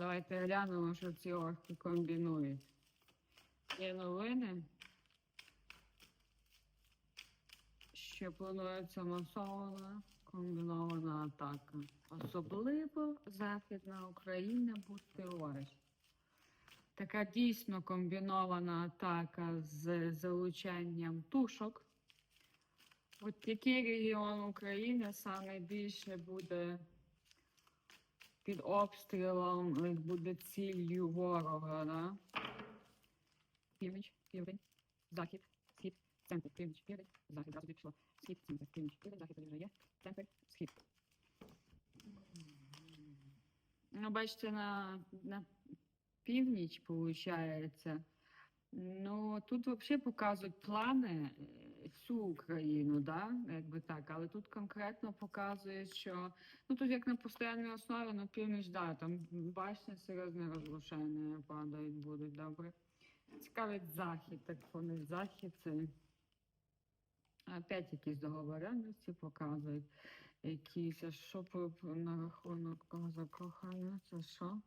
Давайте глянемо, що ці орки комбінують. Є новини, що планується масована комбінована атака. Особливо Західна Україна, будьте уважні. Така дійсно комбінована атака з залучанням тушок. От який регіон України саме більше буде під обстрілом, як буде ціллю ворога, да? Північ, південь, захід, схід, центр, північ, південь, захід, зразу пішло, схід, центр, північ, південь, захід вже є, центр, схід. Ну, бачите, на, на північ, виходить, Ну, тут взагалі показують плани всю Україну, да? якби так, але тут конкретно показує, що ну тут як на постійній основі на північ, да, там башні серйозні розрушення падають, будуть добре. Цікавить захід, так вони захід це опять якісь договоренності показують. Якісь, а що на рахунок кого закохання, це що?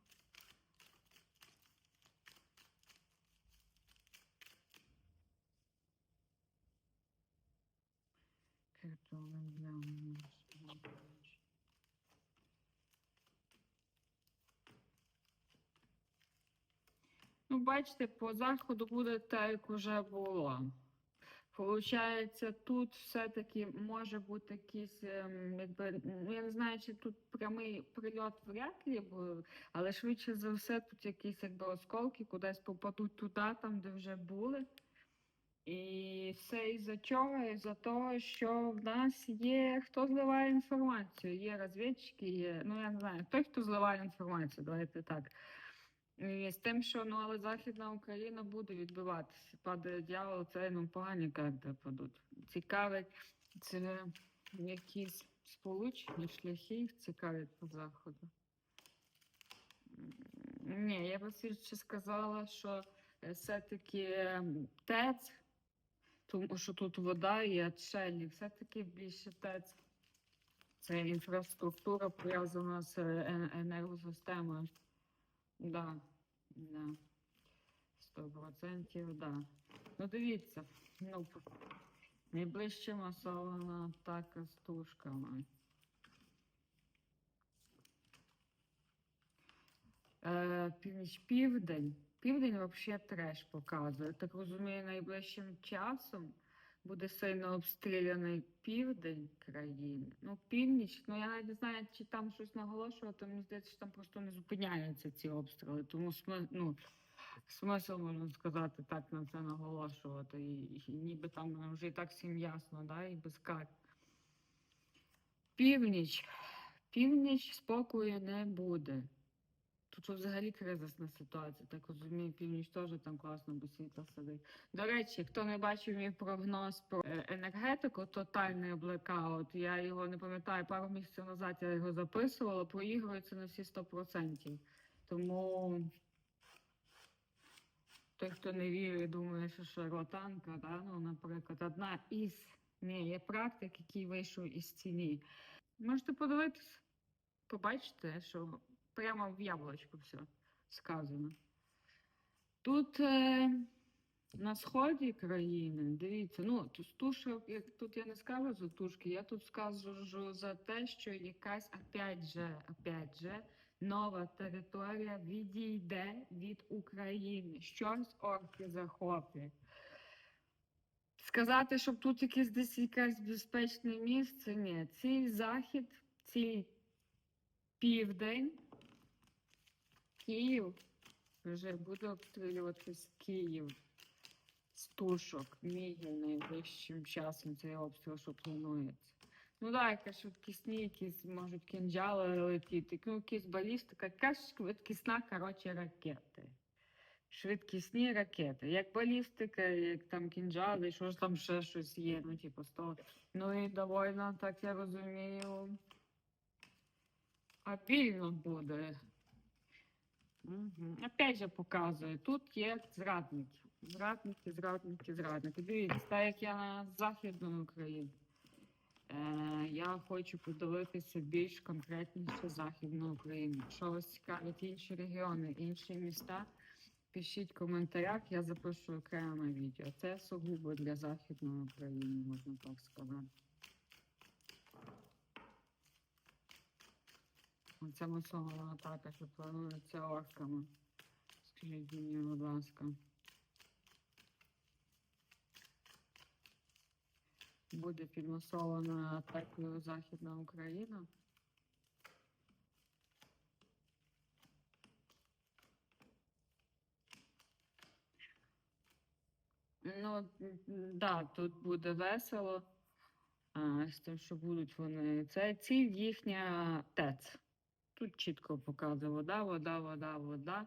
Картоплен для нас. Ну, бачите, по заходу буде так, як вже було. Получається, тут все-таки може бути якийсь, ем, якби, ну я не знаю, чи тут прямий прильот вряд ли був, але швидше за все тут якісь якби осколки кудись попадуть туди, там, де вже були. І все із-за чого? Із-за того, що в нас є хто зливає інформацію, є розвідчики, є, ну я не знаю, той, хто зливає інформацію, давайте так. І з тим, що ну, але Західна Україна буде відбиватися. Падає дьявол, це ну, погані карти падуть. Цікавить, це якісь сполучені шляхи цікавить по заходу. Ні, я б ще сказала, що е, все-таки ем, ТЕЦ, тому що тут вода і отшельник, все-таки більше ТЕЦ. Це інфраструктура пов'язана з е, енергосистемою. Да, да. Сто процентів, да. Ну дивіться, ну, найближче масована атака з тушками. Е, північ південь. Південь взагалі треш показує. Так розумію, найближчим часом буде сильно обстріляний південь країни. Ну, північ, ну я навіть не знаю, чи там щось наголошувати. Мені здається, що там просто не зупиняються ці обстріли. Тому ну, смисл, можна сказати, так на це наголошувати. І, і ніби там вже і так всім ясно, да, і без карт. Північ. Північ спокою не буде. Тут взагалі кризисна ситуація, так розумію, північ теж там класно без світла сидить. До речі, хто не бачив мій прогноз про е, енергетику, тотальний блекаут, я його не пам'ятаю, пару місяців назад я його записувала, проігрується на всі 100%. Тому той, хто не вірить, думає, що шарлатанка, да? ну, наприклад, одна із ні, є практик, який вийшов із ціні. Можете подивитися, побачите, що прямо в яблучку все сказано. Тут е, на сході країни, дивіться, ну тушок, як тут я не скажу за тушки, я тут скажу за те, що якась опять же, опять же, нова територія відійде від України. Щось орки захоплять. Сказати, щоб тут якесь десь якесь безпечне місце, ні. Цей захід, цей південь, Київ вже буде обстрілюватись Київ з тушок. Мігів найближчим часом цей обстріл, що планується. Ну так, якась швидкісні, якісь можуть кінжали летіти, ну якісь балістика, якась швидкісна, коротше, ракети. Швидкісні ракети. Як балістика, як там кінжали, що ж там ще щось є, ну типу сто. Ну і довольно, так я розумію. Обільно буде. Угу. Опять же показує, тут є зрадники. Зрадники, зрадники, зрадники. Дивіться, так як я на Західну Україну. Е, я хочу подивитися більш конкретніше Західну Україну. Якщо вас цікавлять інші регіони, інші міста, пишіть в коментарях, я запишу окреме відео. Це сугубо для Західної України, можна так сказати. Оце масована атака, що планується орками. Скажіть мені, будь ласка. Буде підмасована атакою Західна Україна. Ну, да, тут буде весело. А, з тим, що будуть вони. Це ціль їхня ТЕЦ. Тут чітко показує вода, вода, вода, вода.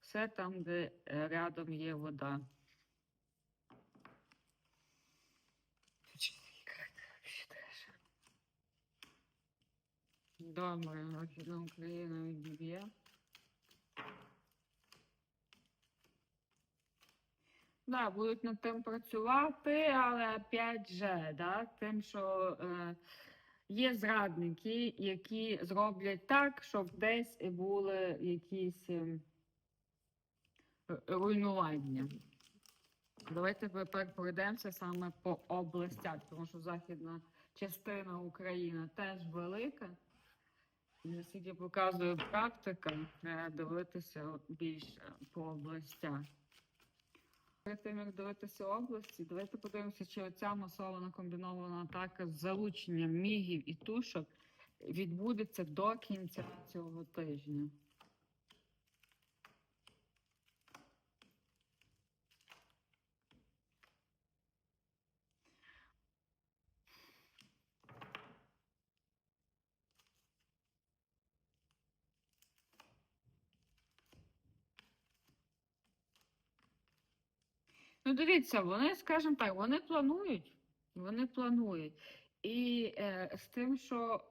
Все там, де е, рядом є вода. Добре, Західна Україна відіб'є. Да, будуть над тим працювати, але опять же, да, тим, що е, є зрадники, які зроблять так, щоб десь були якісь ем, руйнування. Давайте тепер пройдемося саме по областях, тому що західна частина України теж велика. Наскільки показує практика, дивитися більше по областях. Перед тим, як дивитися області, давайте подивимося, чи оця масована комбінована атака з залученням мігів і тушок відбудеться до кінця цього тижня. Ну, дивіться, вони, скажімо так, вони планують. Вони планують. І е, з тим, що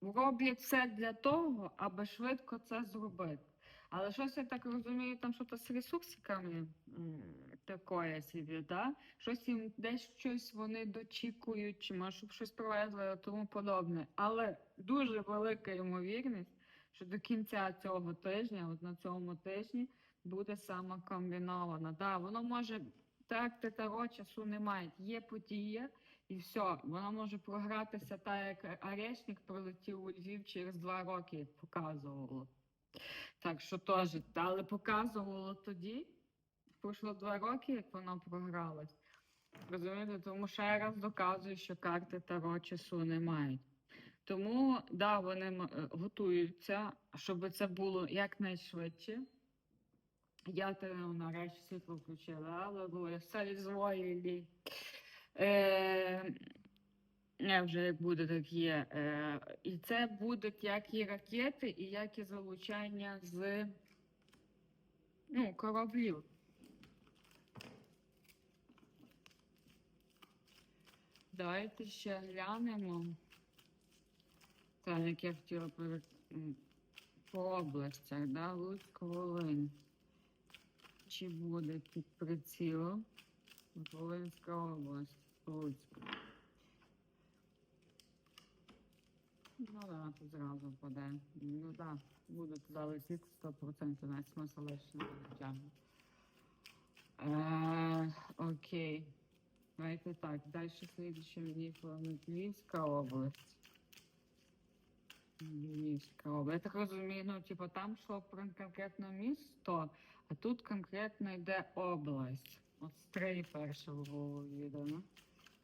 роблять все для того, аби швидко це зробити. Але щось я так розумію, там щось з ресурсиками такое собі, да? Щось їм десь щось вони дочікують, чи може щоб щось привезли і тому подобне. Але дуже велика ймовірність, що до кінця цього тижня, от на цьому тижні, буде саме комбінована. Да, воно може так таро часу немає. Є подія, і все, вона може програтися так, як Арешник пролетів у Львів через два роки, як показувало. Так що теж, але показувало тоді, пройшло два роки, як воно програлось. Розумієте, тому ще раз доказує, що карти Таро часу не мають. Тому да, вони е, готуються, щоб це було якнайшвидше. Я те нарешті світло включила, алелуя, все. Е, не, вже як буде, так є. Е, і це будуть як і ракети, і як і залучання з ну, кораблів. Давайте ще глянемо. Так, як я хотіла по областях, да, Луцьк, Волинь. Чи буде під прицілом Волинська область, Луцьк. Ну да, тут зразу паде. Ну да, буде туди летіти 100%, навіть смисл лише не витягне. Е, окей. Давайте так, далі слідчим мені Львівська область. Львівська область. Я так розумію, ну, типу, там йшло про конкретне місто, а тут конкретно йде область. От три першого було відомо.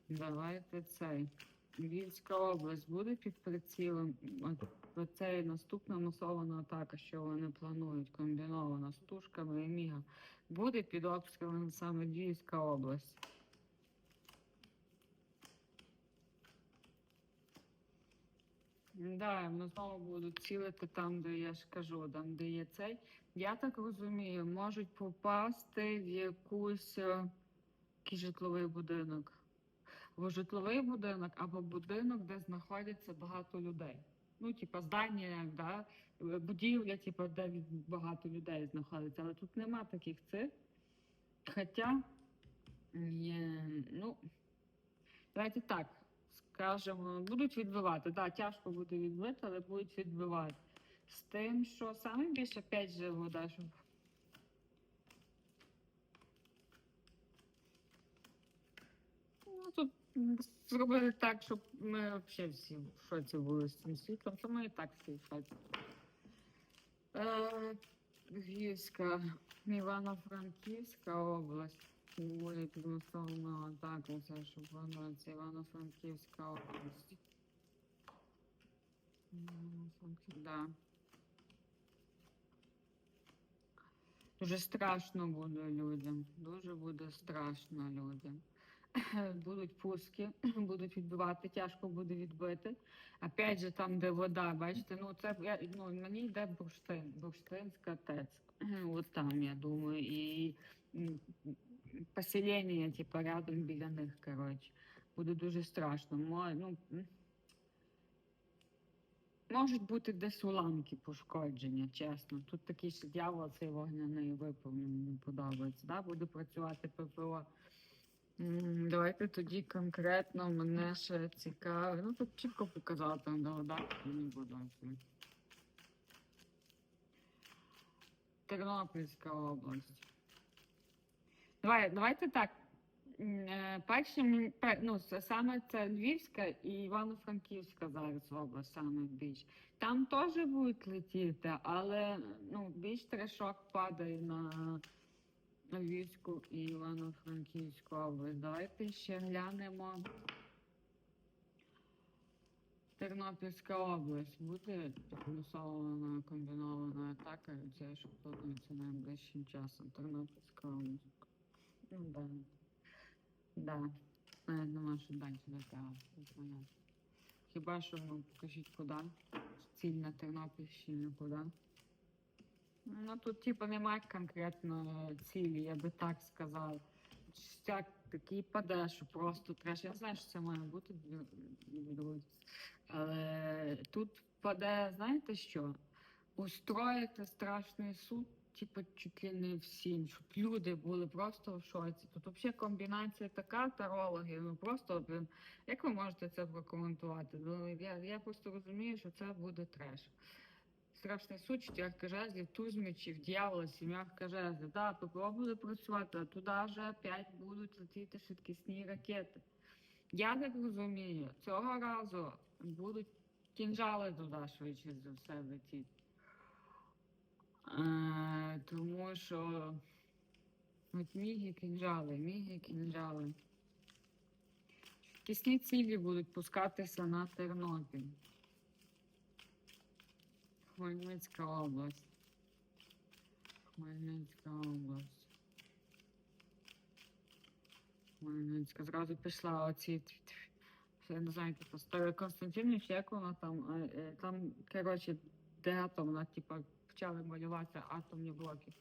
Давайте цей. Львівська область буде під прицілом. От оцей наступна масована атака, що вони планують, комбінована з тушками і міга. Буде під обстрілом саме Львівська область. Да, ми знову будуть цілити там, де я ж кажу, там, де є цей. Я так розумію, можуть попасти в якусь е, якийсь житловий будинок. Або житловий будинок, або будинок, де знаходиться багато людей. Ну, типа здання, да? будівля, типа, де багато людей знаходиться. Але тут нема таких цих. Хоча, ну, давайте так скажемо, будуть відбивати. Да, тяжко буде відбити, але будуть відбивати. З тим, що саме більше 5 же вода, щоб. Ну, тут зробили так, щоб ми взагалі всі в шоці були з цим світлом, то ми і так всі в шоці. Е, Львівська, Івано-Франківська область. Підготовлена атака, це щоб вона це Івано-Франківська область. Да. Дуже страшно буде людям. Дуже буде страшно людям. Будуть пуски, будуть відбивати, тяжко буде відбити. Опять же, там, де вода, бачите, ну це я, ну, мені йде бурштин, бурштинська ТЕЦ. От там, я думаю, і поселення, типу, рядом біля них, коротше. Буде дуже страшно. Ну. Можуть бути десь уламки пошкодження, чесно. Тут такий ще дьявол цей вогняний випав, мені подобається. Да? Буде працювати ППО. Давайте тоді конкретно мене ще цікавить. Ну тут чітко показала там до вода, буду. Тернопільська область. Давай, давайте так. Е, Перші, ну, саме це Львівська і Івано-Франківська зараз область саме більш. Там теж будуть летіти, але ну, більш трешок падає на Львівську і Івано-Франківську область. Давайте ще глянемо. Тернопільська область буде плюсована комбінована атака, це що планується найближчим часом. Тернопільська область. Ну да. Да. Навіть нема що далі до Хіба що ну, покажіть куди? Ціль на Тернопільщині куди? Ну тут типу немає конкретно цілі, я би так сказав. Стяг такий паде, що просто треш. Я знаю, що це має бути друзі. Але тут паде, знаєте що? Устроїти страшний суд, типу, чуть ли не всім, щоб люди були просто в шоці. Тут взагалі комбінація така тарологи, ну просто блин, як ви можете це прокоментувати? Ну, я, я просто розумію, що це буде треш. Страшний суд, четверка жезлів, туз мечів, дьявола, сімерка жезлів. Да, буде працювати, а туди вже опять будуть летіти швидкісні ракети. Я так розумію, цього разу будуть кінжали туди швидше за все летіти. Е, тому що от міги кінжали, міги кінжали. Кисні цілі будуть пускатися на Тернопіль. Хмельницька область. Хмельницька область. Хмельницька. Зразу пішла оці. Я не знаю, типу, Старий Константинів, як вона там. е, е, Там, коротше, де атомна, типу, почали малювати атомні блоки.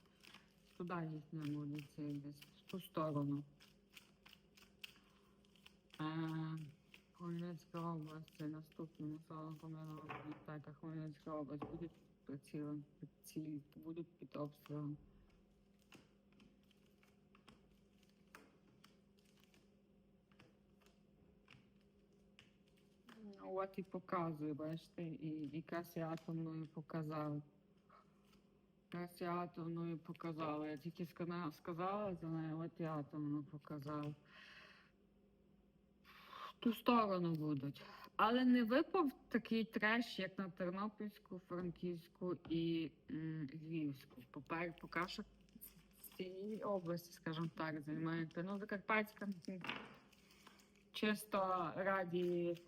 Туди їхня вулиця десь в ту сторону. Е, Хмельницька область, це наступна населена комунальна атака. Хмельницька область прицілом, під ціль, будуть під обстрілом. От і показує, бачите, і і атомною показав. Якраз і показала. Я тільки сказала за нею, от і атомну показав. В ту сторону будуть. Але не випав такий треш, як на Тернопільську, Франківську і м, Львівську. Попер, поки що в області, скажімо так, займається. Ну, Закарпатська чисто раді,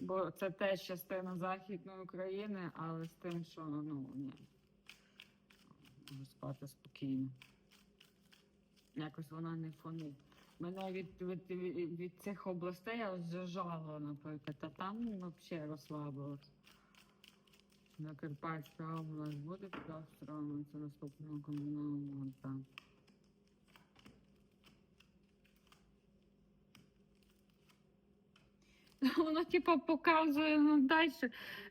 бо це теж частина Західної України, але з тим, що ну ні. Спати спокійно. Якось вона не фонить. Мене від, від, від, від цих областей я зажало, наприклад, а там взагалі розслабилась. На Карпатська область буде під це наступного комунального Воно, типа, показує, ну, далі,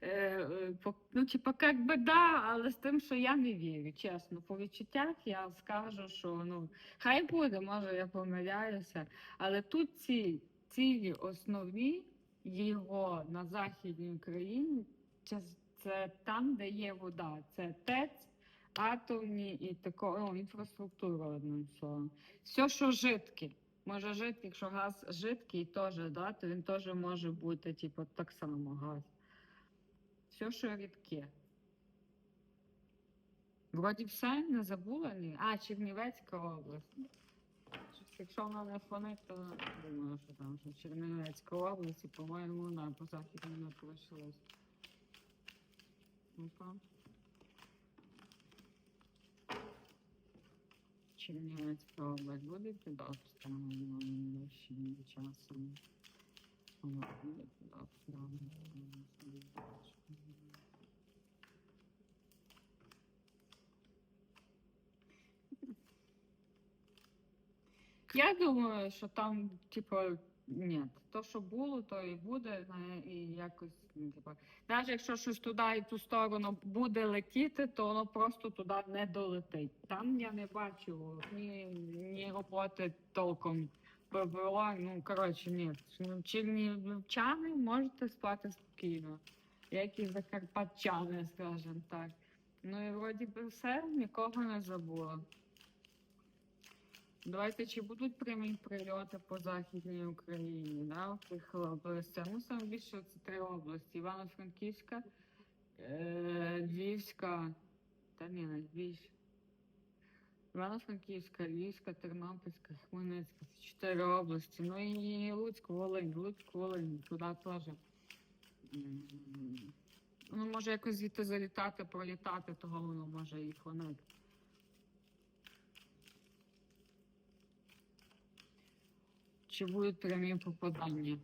е, е, ну, типа, як би да, але з тим, що я не вірю, чесно. По відчуттях я скажу, що ну, хай буде, може, я помиляюся, але тут ціль, цілі основні, його на Західній Україні, це, це там, де є вода. Це ТЕЦ, атомні і тако, ну, інфраструктура одним словом. Все, що жидке. Може жидкий, якщо газ жидкий теж, да, то він теж може бути, типу, так само газ. Все, що рідке. Вроді все, не забула ні. А, Чернівецька область. Якщо вона не фонить, то думаю, що там що Чернівецька область, і, по-моєму, вона по західній не залишилась. Ну-ка. Чернівецька область буде під обстрілом найближчим часом. Вона буде під обстрілом. Я думаю, що там, типу, ні, то, що було, то і буде, і якось, ну, типу, навіть якщо щось туди і ту сторону буде летіти, то воно просто туди не долетить. Там я не бачу ні, ні роботи толком ПВО, ну, коротше, ні. Ну, Чернівчани можете спати спокійно, як і закарпатчани, скажімо так. Ну і вроді би все, нікого не забула. Давайте, чи будуть прямі прильоти по Західній Україні, да, в областях? Ну, саме більше це три області: Івано-Франківська, е, Львівська, та ні, не Львівська. Івано-Франківська, Львівська, Тернопільська, Хмельницька. Це чотири області. Ну і Луцьк, Волинь, Луцьк, Волинь, туди теж. Ну, може якось звідти залітати, пролітати, того воно може і хвонити. Чи будуть прямі попадання?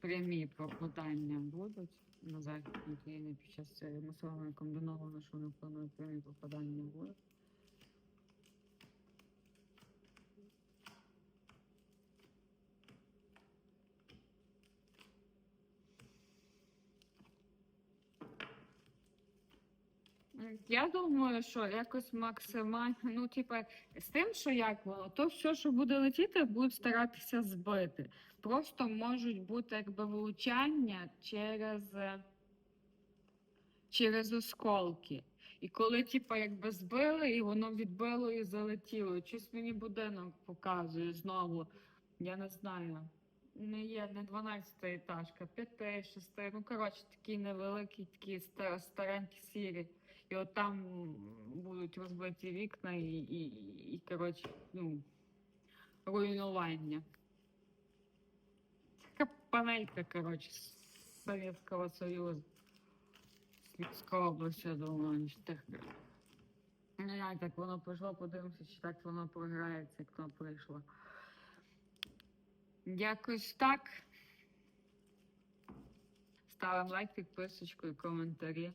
Прямі попадання будуть на Західній Україні під час масового комбіновано, що вони планують прямі попадання будуть. Я думаю, що якось максимально, ну, типа, з тим, що як воно, то все, що буде летіти, будуть старатися збити. Просто можуть бути якби влучання через, е, через осколки. І коли, типа, якби збили, і воно відбило і залетіло. Щось мені будинок показує знову. Я не знаю. Не є не 12 етажка, 5, 6, ну коротше, такі невеликі, такі ста- старенькі сірі. І от там будуть розбиті вікна і, і, і, коротше, ну, руйнування. Така панелька, коротше, з Совєтського Союзу. Львівська область, я думаю, тих. Не знаю, як воно пройшло, подивимося, чи так воно програється, як воно прийшло. Якось так. Ставимо лайк, підписочку і коментарі.